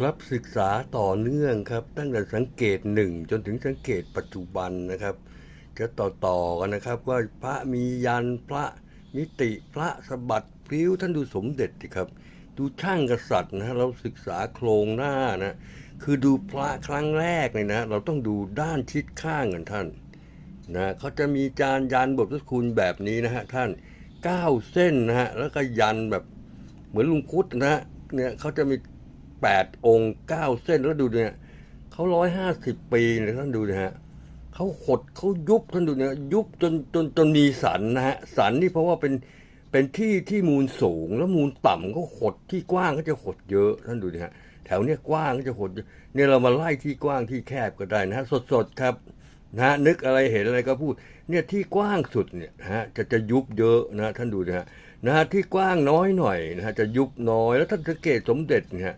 ครับศึกษาต่อเนื่องครับ ตั้งแต่สังเกตหนึ่งจนถึงสังเกตปัจจุบันนะครับ จะต่อต่อๆกันนะครับ ว่าพระมียันพระมิติพระสบัดพลิ้วท่านดูสมเด็จสิครับ ดูช่างกษัตริย์นะเราศึกษาโครงหน้านะคือดูพระครั้งแรกเลยนะ เราต้องดูด้านชิดข้างกันท่านนะเขาจะมีจานยันบทพระคุณแบบนี้นะฮะท่านเก้าเส้นนะฮะแล้วก็ยันแบบเหมือนลุงคุดนะฮะเนี่ยเขาจะมี แปดองค์เก้าเส้นแล้วดูเนี่ยเขาร้อยห้าสิบปีนี่ยท่านดูนะฮะเขาหดเขายุบท่านดูเนี่ยยุบจนจนจนมีสันนะฮะสันนี่เพราะว่าเป็นเป็นที่ที่มูลสูงแล้วมูลต่ำก็หดที่กว้างก็จะหดเยอะท่านดูนะฮะแถวเนี้ยกว้างก็จะหดเนี่ยเรามาไล่ที่กว้างที่แคบก็ได้นะฮะสดๆครับนะนึกอะไรเห็นอะไรก็พูดเนี่ยที่กว้างสุดเนี่ยฮะจะจะยุบเยอะนะท่านดูนะฮะนะที่กว้างน้อยหน่อยนะฮะจะยุบน้อยแล้วท่านสังเกตสมเด็จเนี่ยฮะ